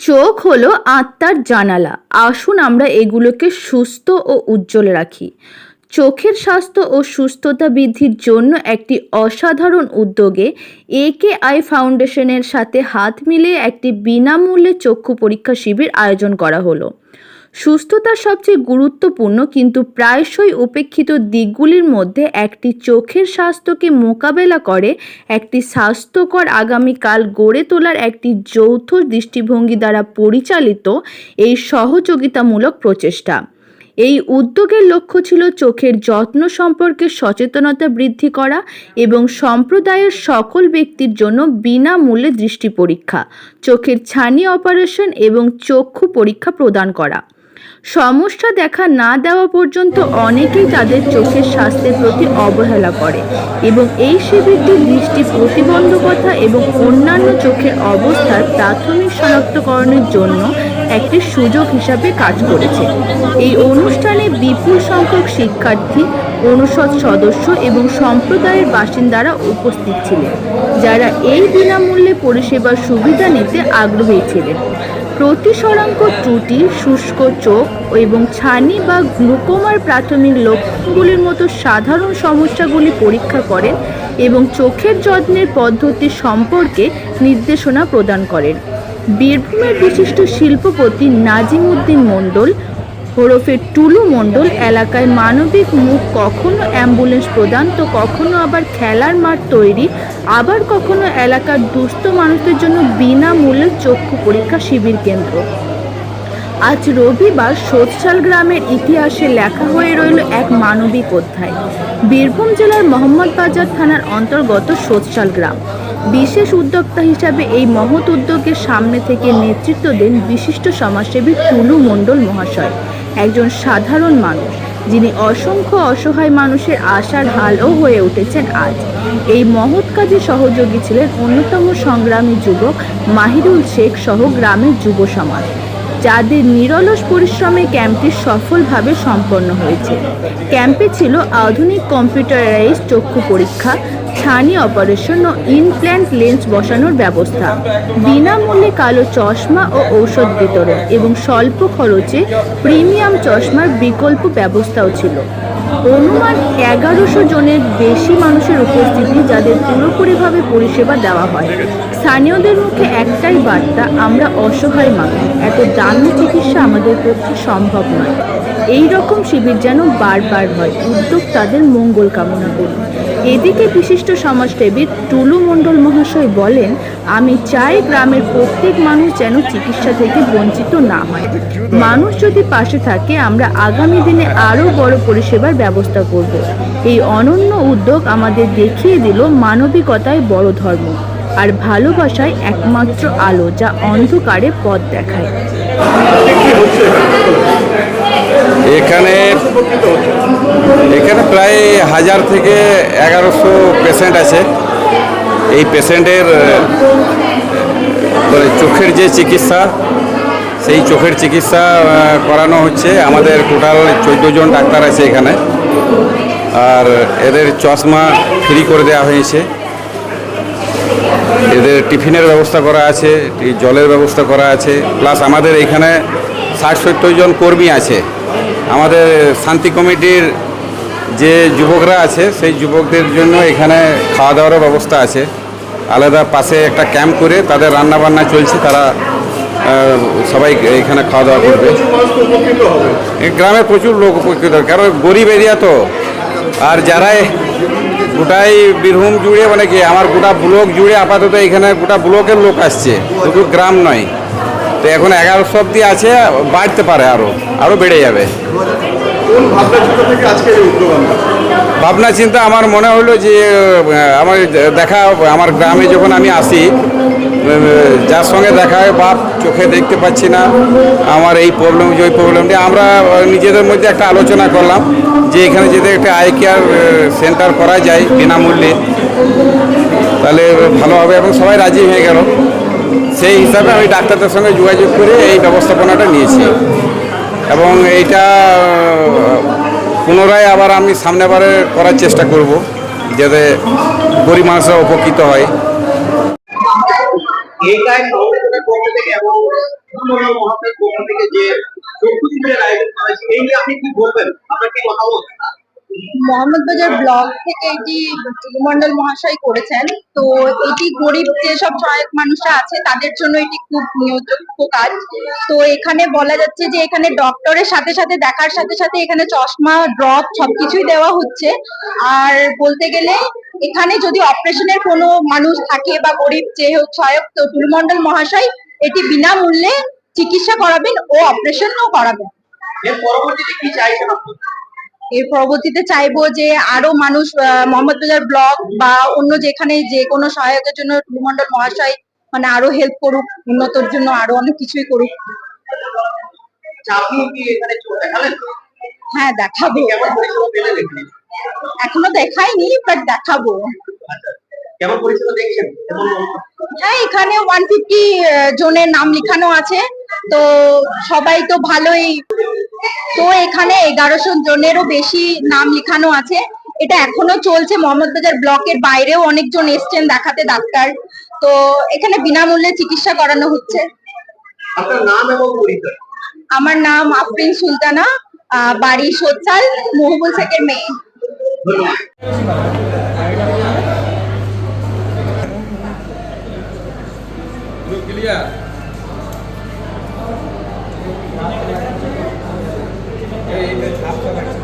চোখ হলো আত্মার জানালা। আসুন আমরা এগুলোকে সুস্থ ও উজ্জ্বল রাখি। চোখের স্বাস্থ্য ও সুস্থতা বৃদ্ধির জন্য একটি অসাধারণ উদ্যোগে এ কে আই ফাউন্ডেশনের সাথে হাত মিলিয়ে একটি বিনামূল্যে চক্ষু পরীক্ষা শিবির আয়োজন করা হলো। সুস্থতার সবচেয়ে গুরুত্বপূর্ণ কিন্তু প্রায়শই উপেক্ষিত দিকগুলির মধ্যে একটি চোখের স্বাস্থ্যকে মোকাবেলা করে, একটি স্বাস্থ্যকর আগামীকাল গড়ে তোলার একটি যৌথ দৃষ্টিভঙ্গি দ্বারা পরিচালিত এই সহযোগিতামূলক প্রচেষ্টা। এই উদ্যোগের লক্ষ্য ছিল চোখের যত্ন সম্পর্কে সচেতনতা বৃদ্ধি করা এবং সম্প্রদায়ের সকল ব্যক্তির জন্য বিনামূল্যে দৃষ্টি পরীক্ষা, চোখের ছানি অপারেশন এবং চক্ষু পরীক্ষা প্রদান করা। সমস্যা দেখা না দেওয়া পর্যন্ত অনেকেই তাদের চোখের স্বাস্থ্যের প্রতি অবহেলা করে এবং এই শিবিরটি দৃষ্টি প্রতিবন্ধকতা এবং অন্যান্য চোখের অবস্থার প্রাথমিক শনাক্তকরণের জন্য একটি সুযোগ হিসাবে কাজ করেছে। এই অনুষ্ঠানে বিপুল সংখ্যক শিক্ষার্থী, অনুষদ সদস্য এবং সম্প্রদায়ের বাসিন্দারা উপস্থিত ছিলেন, যারা এই বিনামূল্যে পরিষেবার সুবিধা নিতে আগ্রহী ছিলেন। প্রতিসরাঙ্ক ত্রুটি, শুষ্ক চোখ এবং ছানি বা গ্লুকোমার প্রাথমিক লক্ষণগুলির মতো সাধারণ সমস্যাগুলি পরীক্ষা করেন এবং চোখের যত্নের পদ্ধতি সম্পর্কে নির্দেশনা প্রদান করেন। বীরভূমের বিশিষ্ট শিল্পপতি নাজিম উদ্দিন মণ্ডল ওরফে টুলু মণ্ডল এলাকায় মানবিক মুখ কখনো অ্যাম্বুলেন্স প্রদান, তো কখনো আবার খেলার মাঠ তৈরি, আবার কখনো এলাকার দুস্থ মানুষদের জন্য বিনামূল্যে চক্ষু পরীক্ষা শিবির কেন্দ্র। আজ রবিবার সোৎসাল গ্রামের ইতিহাসে লেখা হয়ে রইল এক মানবিক অধ্যায়। বীরভূম জেলার মোহাম্মদবাজার থানার অন্তর্গত সোৎসাল গ্রাম। বিশেষ উদ্যোক্তা হিসাবে এই মহৎ উদ্যোগের সামনে থেকে নেতৃত্ব দেন বিশিষ্ট সমাজসেবী টুলু মণ্ডল মহাশয়। একজন সাধারণ মানুষ, যিনি অসংখ্য অসহায় মানুষের আশার হালও হয়ে উঠেছেন আজ। এই মহৎ কাজে সহযোগী ছিলেন অন্যতম সংগ্রামী যুবক মাহিরুল শেখ সহ গ্রামের যুব সমাজ। যাদের নিরলস পরিশ্রমে ক্যাম্পটি সফলভাবে সম্পন্ন হয়েছে। ক্যাম্পে ছিল আধুনিক কম্পিউটারাইজ চক্ষু পরীক্ষা, ছানি অপারেশন ও ইনপ্ল্যান্ট লেন্স বসানোর ব্যবস্থা। বিনামূল্যে কালো চশমা ও ঔষধ বিতরণ এবং স্বল্প খরচে প্রিমিয়াম চশমার বিকল্প ব্যবস্থাও ছিল। অনুমান এগারোশো জনের বেশি মানুষের উপস্থিতি যাদের পুরোপুরিভাবে পরিষেবা দেওয়া হয়। স্থানীয়দের মুখে একটাই বার্তা, আমরা অসহায় মানুষ। এত দামি চিকিৎসা আমাদের পক্ষে সম্ভব নয়। এই রকম শিবির যেন বারবার হয় উদ্যোগ তাদের মঙ্গল কামনা করি এদিকে বিশিষ্ট সমাজসেবী টুলু মণ্ডল মহাশয় বলেন, আমি চাই গ্রামের প্রত্যেক মানুষ যেন চিকিৎসা থেকে বঞ্চিত না হয়। মানুষ যদি পাশে থাকে, আমরা আগামী দিনে আরও বড় পরিষেবার ব্যবস্থা করব। এই অনন্য উদ্যোগ আমাদের দেখিয়ে দিল মানবিকতায় বড় ধর্ম আর ভালোবাসায় একমাত্র আলো যা অন্ধকারে পথ দেখায়। এখানে এখানে প্রায় হাজার থেকে এগারোশো পেশেন্ট আছে। এই পেশেন্টের মানে চোখের যে চিকিৎসা, সেই চোখের চিকিৎসা করানো হচ্ছে। আমাদের টোটাল চোদ্দ জন ডাক্তার আছে এখানে। আর এদের চশমা ফ্রি করে দেওয়া হয়েছে। এদের টিফিনের ব্যবস্থা করা আছে জলের ব্যবস্থা করা আছে। প্লাস আমাদের এখানে ষাট সত্তর জন কর্মী আছে। আমাদের শান্তি কমিটির যে যুবকরা আছে সেই যুবকদের জন্য এখানে খাওয়া দাওয়ারও ব্যবস্থা আছে। আলাদা পাশে একটা ক্যাম্প করে তাদের রান্না বান্না চলছে তারা সবাই এখানে খাওয়া দাওয়া করবে। এই গ্রামে প্রচুর লোক উপকৃত হয়। কারণ গরিব এরিয়া তো। আর যারাই গোটাই বীরভূম জুড়ে মানে কি আমার গোটা ব্লক জুড়ে আপাতত এখানে গোটা ব্লকের লোক আসছে শুধু গ্রাম নয়। তো এখন এগারোশো অব্দি আছে বাড়তে পারে আরও আরও বেড়ে যাবে। ভাবনা চিন্তা আমার মনে হলো যে আমার দেখা আমার গ্রামে যখন আমি আসি যার সঙ্গে দেখা হয় বাপ চোখে দেখতে পাচ্ছি না আমার এই প্রবলেম যে ওই প্রবলেমটি আমরা নিজেদের মধ্যে একটা আলোচনা করলাম যে এখানে যদি একটা আই কেয়ার সেন্টার করা যায় বিনামূল্যে তাহলে ভালো হবে এবং সবাই রাজি হয়ে গেল। সেই হিসাবে আমি ডাক্তারদের সঙ্গে যোগাযোগ করে এই ব্যবস্থাপনাটা নিয়েছি। এবং এইটা পুনরায় আবার আমি সামনেবারে করার চেষ্টা করব, যাতে গরিব মানুষরা উপকৃত হয়। থেকে যে আয়োজন করা হয়েছে এই নিয়ে আপনি কি বলবেন? আপনার কি মোহাম্মদবাজার ব্লক থেকে এটি মন্ডল মহাশয় করেছেন, তো এটি গরিব যেসব সহায়ক মানুষরা আছে, তাদের জন্য এটি খুব নিয়োযোগ্য কাজ তো এখানে বলা যাচ্ছে যে এখানে ডক্টরের সাথে সাথে, দেখার সাথে সাথে এখানে চশমা ড্রপ সবকিছুই দেওয়া হচ্ছে। আর বলতে গেলে, এখানে যদি অপারেশনের কোনো মানুষ থাকে বা গরিব যে হোক সহায়ক, তো তুলমন্ডল মহাশয় এটি বিনামূল্যে চিকিৎসা করাবেন ও অপারেশনও করাবেন। পরবর্তীতে কি চাইছেন আপনি? এর পরবর্তীতে চাইব যে আরও মানুষ আহ, মোহাম্মদবাজার ব্লক বা অন্য যেখানে যে কোনো সহায়তার জন্য টুমন্ডল মহাশয় মানে আরও হেল্প করুক উন্নতর জন্য আরও অনেক কিছুই করুক। আচ্ছা, হ্যাঁ দেখাবো। এখানে দেখাইনি বাট দেখাবো। আচ্ছা? হ্যাঁ এখানে ওয়ান ফিফটি জনের নাম লেখানো আছে। তো সবাই তো ভালোই তো এখানে এগারোশো জনেরও বেশি নাম লেখানো আছে। এটা এখনও চলছে। মোহাম্মদবাজার ব্লকের বাইরেও অনেকজন এসছেন দেখাতে ডাক্তার। তো এখানে বিনামূল্যে চিকিৎসা করানো হচ্ছে। আমার নাম আফরিন সুলতানা আহ, বাড়ি সোচ্চাল মহবুল শেখের মেয়ে। ধন্যবাদ ক্লিয়ার এই ছাপটা